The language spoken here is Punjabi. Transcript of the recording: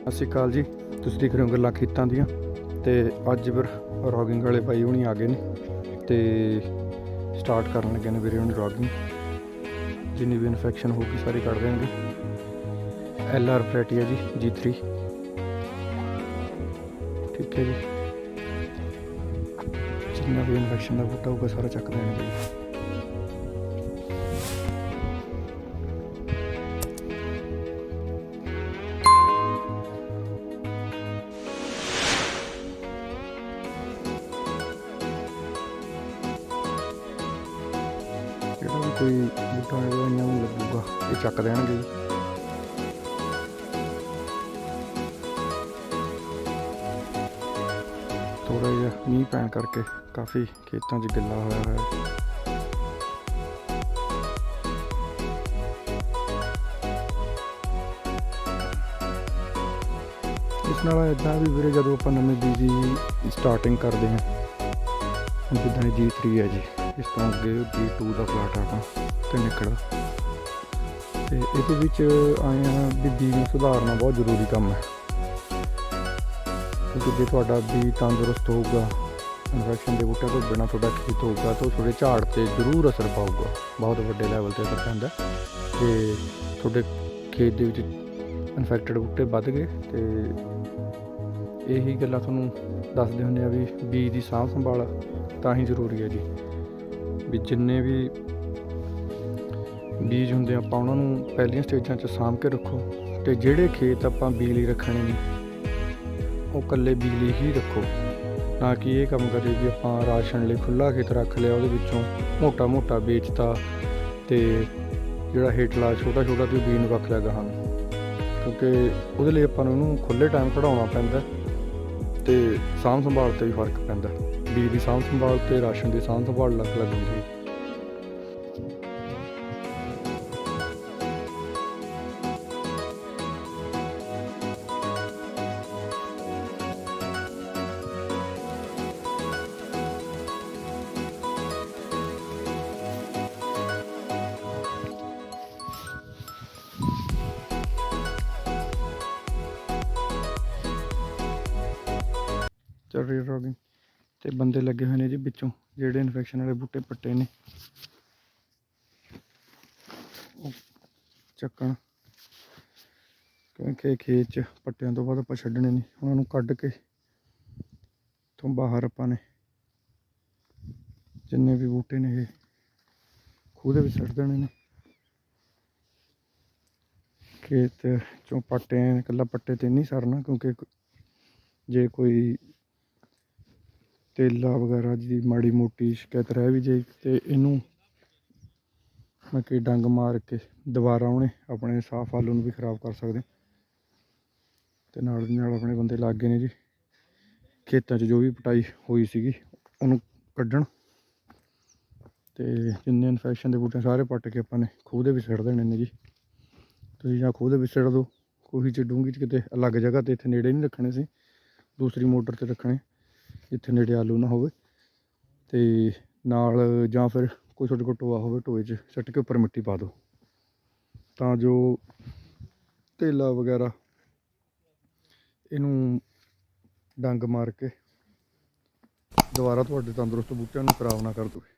ਸਤਿ ਸ਼੍ਰੀ ਅਕਾਲ ਜੀ। ਤੁਸੀਂ ਦੇਖ ਰਹੇ ਹੋ ਗੱਲਾਂ ਖੇਤਾਂ ਦੀਆਂ। ਤੇ ਅੱਜ ਫਿਰ ਰੌਗਿੰਗ ਵਾਲੇ ਬਾਈ ਹੁਣੀ ਆ ਗਏ ਨੇ। ਤੇ ਸਟਾਰਟ ਕਰਨ ਲੱਗੇ ਨੇ ਵੀਰੇ ਹੁਣ ਰੌਗਿੰਗ ਜਿੰਨੀ ਵੀ ਇਨਫੈਕਸ਼ਨ ਹੋ ਗਈ ਸਾਰੀ ਕੱਢ ਦੇਣਗੇ। ਐਲ ਆਰ ਵੈਰਾਈਟੀ ਹੈ ਜੀ G3 ਠੀਕ ਹੈ ਜੀ। ਜਿੰਨਾ ਵੀ ਇਨਫੈਕਸ਼ਨ ਦਾ ਬੂਟਾ ਹੋਊਗਾ ਸਾਰਾ ਚੱਕ ਦੇਣਗੇ। ਜੀ ਕੋਈ ਬੂਟਾ ਹੋਏਗਾ ਇਹਨਾਂ ਨੂੰ ਲੱਗੂਗਾ। ਇਹ ਚੱਕ ਦੇਣਗੇ ਜੀ। ਥੋੜਾ ਜਿਹਾ ਮੀਂਹ ਪੈਣ ਕਰਕੇ ਕਾਫੀ ਖੇਤਾਂ 'ਚ ਗਿੱਲਾ ਹੋਇਆ ਹੈ ਇਸ ਨਾਲ ਇਦਾਂ ਵੀ ਵੀਰੇ ਜਦੋਂ ਆਪਾਂ ਨਵੇਂ ਬੀਜੀ ਸਟਾਰਟਿੰਗ ਕਰਦੇ ਹਾਂ, ਹੁਣ ਜਿੱਦਾਂ ਜੀ G3 ਹੈ ਜੀ। ਇਸ ਤੋਂ ਅੱਗੇ G2 ਦਾ ਪਲਾਟ ਆਪਾਂ ਤੇ ਨਿਕਲਦਾ। ਤੇ ਇਹਦੇ ਵਿੱਚ ਆਏ ਆ ਵੀ ਬੀਜ ਨੂੰ ਸੁਧਾਰਨਾ ਬਹੁਤ ਜ਼ਰੂਰੀ ਕੰਮ ਹੈ। ਕਿਉਂਕਿ ਜੇ ਤੁਹਾਡਾ ਬੀਜ ਤੰਦਰੁਸਤ ਹੋਊਗਾ ਇਨਫੈਕਸ਼ਨ ਦੇ ਬੂਟੇ ਤੋਂ ਬਿਨਾਂ ਤੁਹਾਡਾ ਖੇਤ ਹੋਊਗਾ, ਤਾਂ ਤੁਹਾਡੇ ਝਾੜ ਤੇ ਜ਼ਰੂਰ ਅਸਰ ਪਾਊਗਾ। ਬਹੁਤ ਵੱਡੇ ਲੈਵਲ ਤੇ ਅਸਰ ਪੈਂਦਾ। ਤੇ ਤੁਹਾਡੇ ਖੇਤ ਦੇ ਵਿੱਚ ਇਨਫੈਕਟਡ ਬੂਟੇ ਵੱਧ ਗਏ, ਤੇ ਇਹੀ ਗੱਲਾਂ ਤੁਹਾਨੂੰ ਦੱਸਦੇ ਹੁੰਦੇ ਆ ਵੀ ਬੀਜ ਦੀ ਸਾਂਭ ਸੰਭਾਲ ਤਾਂ ਹੀ ਜ਼ਰੂਰੀ ਹੈ ਜੀ। ਵੀ ਜਿੰਨੇ ਵੀ ਬੀਜ ਹੁੰਦੇ ਆਪਾਂ ਉਹਨਾਂ ਨੂੰ ਪਹਿਲੀਆਂ ਸਟੇਜਾਂ 'ਚ ਸਾਂਭ ਕੇ ਰੱਖੋ ਤੇ ਜਿਹੜੇ ਖੇਤ ਆਪਾਂ ਬਿਜਲੀ ਰੱਖਣੇ ਨੇ, ਉਹ ਇਕੱਲੇ ਬਿਜਲੀ ਹੀ ਰੱਖੋ। ਨਾ ਕਿ ਇਹ ਕੰਮ ਕਰੇ ਵੀ ਆਪਾਂ ਰਾਸ਼ਨ ਲਈ ਖੁੱਲਾ ਖੇਤ ਰੱਖ ਲਿਆ, ਉਹਦੇ ਵਿੱਚੋਂ ਮੋਟਾ ਮੋਟਾ ਵੇਚਤਾ ਤੇ ਜਿਹੜਾ ਹੇਠਲਾ ਛੋਟਾ ਛੋਟਾ ਤੇ ਬੀਜ ਨੂੰ ਰੱਖ ਲਿਆ ਗਾਹਾਂ ਕਿਉਂਕਿ ਉਹਦੇ ਲਈ ਆਪਾਂ ਨੂੰ ਉਹਨੂੰ ਖੁੱਲੇ ਟਾਈਮ ਕਢਾਉਣਾ ਪੈਂਦਾ ਤੇ ਸਾਂਭ ਸੰਭਾਲ ਤੇ ਵੀ ਫ਼ਰਕ ਪੈਂਦਾ। ਬੀਜ ਦੀ ਸਾਂਭ ਸੰਭਾਲ ਤੇ ਰਾਸ਼ਨ ਦੀ ਸਾਂਭ ਸੰਭਾਲ ਅਲੱਗ ਅਲੱਗ ਹੁੰਦੀ ਚੱਲ ਰਹੀ ਰੋਗਿੰਗ ਤੇ ਬੰਦੇ ਲੱਗੇ ਹੋਏ ਨੇ ਜੀ ਵਿੱਚੋਂ, ਜਿਹੜੇ ਇਨਫੈਕਸ਼ਨ ਵਾਲੇ ਬੂਟੇ ਪੱਟੇ ਨੇ। ਚੱਕਣ। ਕਿਉਂਕਿ ਖੇਤ ਚ ਪੱਟਿਆਂ ਤੋਂ ਬਾਅਦ ਆਪਾਂ ਛੱਡਣੇ ਨਹੀਂ, ਉਹਨਾਂ ਨੂੰ ਕੱਢ ਕੇ ਤੋਂ ਬਾਹਰ ਆਪਾਂ ਨੇ ਜਿੰਨੇ ਵੀ ਬੂਟੇ ਨੇ ਇਹ ਖੂਹ ਦੇ ਵਿੱਚ ਛੱਡ ਦੇਣੇ ਨੇ। ਖੇਤ ਚੋਂ ਪੱਟੇ ਇਕੱਲਾ ਪੱਟੇ ਤੇ ਨਹੀਂ ਸਰਨਾ, ਕਿਉਂਕਿ ਜੇ ਕੋਈ ਤੇਲਾ ਵਗੈਰਾ ਦੀ ਮਾੜੀ ਮੋਟੀ ਸ਼ਿਕਾਇਤ ਰਹਿ ਵੀ ਜੇ ਤੇ ਇਹਨੂੰ ਮੈਂ ਕਿ ਡੰਗ ਮਾਰ ਕੇ ਦੁਬਾਰਾ ਉਹਨੇ ਆਪਣੇ ਸਾਫ਼ ਆਲੂ ਨੂੰ ਵੀ ਖਰਾਬ ਕਰ ਸਕਦੇ। ਤੇ ਨਾਲ ਦੀ ਨਾਲ ਆਪਣੇ ਬੰਦੇ ਲੱਗ ਗਏ ਨੇ ਜੀ। ਖੇਤਾਂ 'ਚ ਜੋ ਵੀ ਪਟਾਈ ਹੋਈ ਸੀਗੀ, ਉਹਨੂੰ ਕੱਢਣ। ਤੇ ਜਿੰਨੇ ਇਨਫੈਕਸ਼ਨ ਦੇ ਬੂਟੇ ਸਾਰੇ ਪੱਟ ਕੇ ਆਪਾਂ ਨੇ ਖੂਹ ਦੇ ਵਿੱਚ ਸਿੱਟ ਦੇਣੇ ਨੇ ਜੀ। ਤੁਸੀਂ ਜਾਂ ਖੂਹ ਦੇ ਵਿੱਚ ਸਿੱਟ ਦਿਓ ਕੋਈ ਚ ਡੂੰਘੀ ਚ ਕਿਤੇ ਅਲੱਗ ਜਗ੍ਹਾ ਤੇ ਇੱਥੇ ਨੇੜੇ ਨਹੀਂ ਰੱਖਣੇ ਸੀ। ਦੂਸਰੀ ਮੋਟਰ ਤੇ ਰੱਖਣੇ। ਜਿੱਥੇ ਨੇੜੇ ਆਲੂ ਨਾ ਹੋਵੇ ਤੇ ਨਾਲ ਜਾਂ ਫਿਰ ਕੋਈ ਤੁਹਾਡੇ ਕੋਲ ਟੋਆ ਹੋਵੇ, ਟੋਏ 'ਚ ਸੱਟ ਕੇ ਉੱਪਰ ਮਿੱਟੀ ਪਾ ਦਿਓ। ਤਾਂ ਜੋ ਤੇਲਾ ਵਗੈਰਾ ਇਹਨੂੰ ਡੰਗ ਮਾਰ ਕੇ ਦੁਬਾਰਾ ਤੁਹਾਡੇ ਤੰਦਰੁਸਤ ਬੂਟਿਆਂ ਨੂੰ ਖਰਾਬ ਨਾ ਕਰ ਦੇਵੇ।